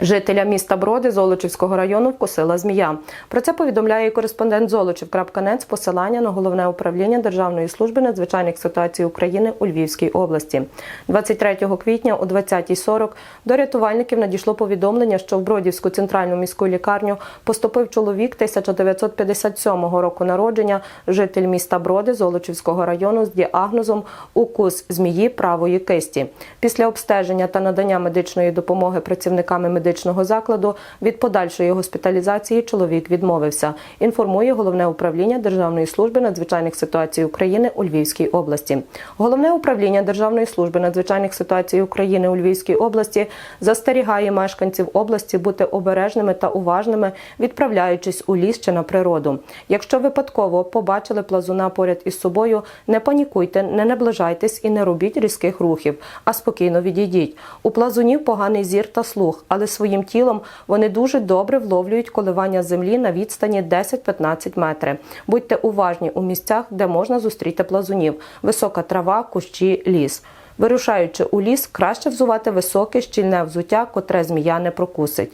Жителя міста Броди Золочівського району вкусила змія. Про це повідомляє кореспондент Золочів.нет з посилання на головне управління Державної служби надзвичайних ситуацій України у Львівській області. 23 квітня о 20.40 до рятувальників надійшло повідомлення, що в Бродівську центральну міську лікарню поступив чоловік 1957 року народження, житель міста Броди Золочівського району з діагнозом укус змії правої кисті. Після обстеження та надання медичної допомоги працівниками медичного закладу від подальшої госпіталізації чоловік відмовився. Інформує головне управління Державної служби надзвичайних ситуацій України у Львівській області. Головне управління Державної служби надзвичайних ситуацій України у Львівській області застерігає мешканців області бути обережними та уважними, відправляючись у ліс чи на природу. Якщо випадково побачили плазуна поряд із собою, не панікуйте, не наближайтесь і не робіть різких рухів, а спокійно відійдіть. У плазунів поганий зір та слух, але своїм тілом вони дуже добре вловлюють коливання землі на відстані 10-15 метрів. Будьте уважні у місцях, де можна зустріти плазунів: висока трава, кущі, ліс. Вирушаючи у ліс, краще взувати високе щільне взуття, котре змія не прокусить.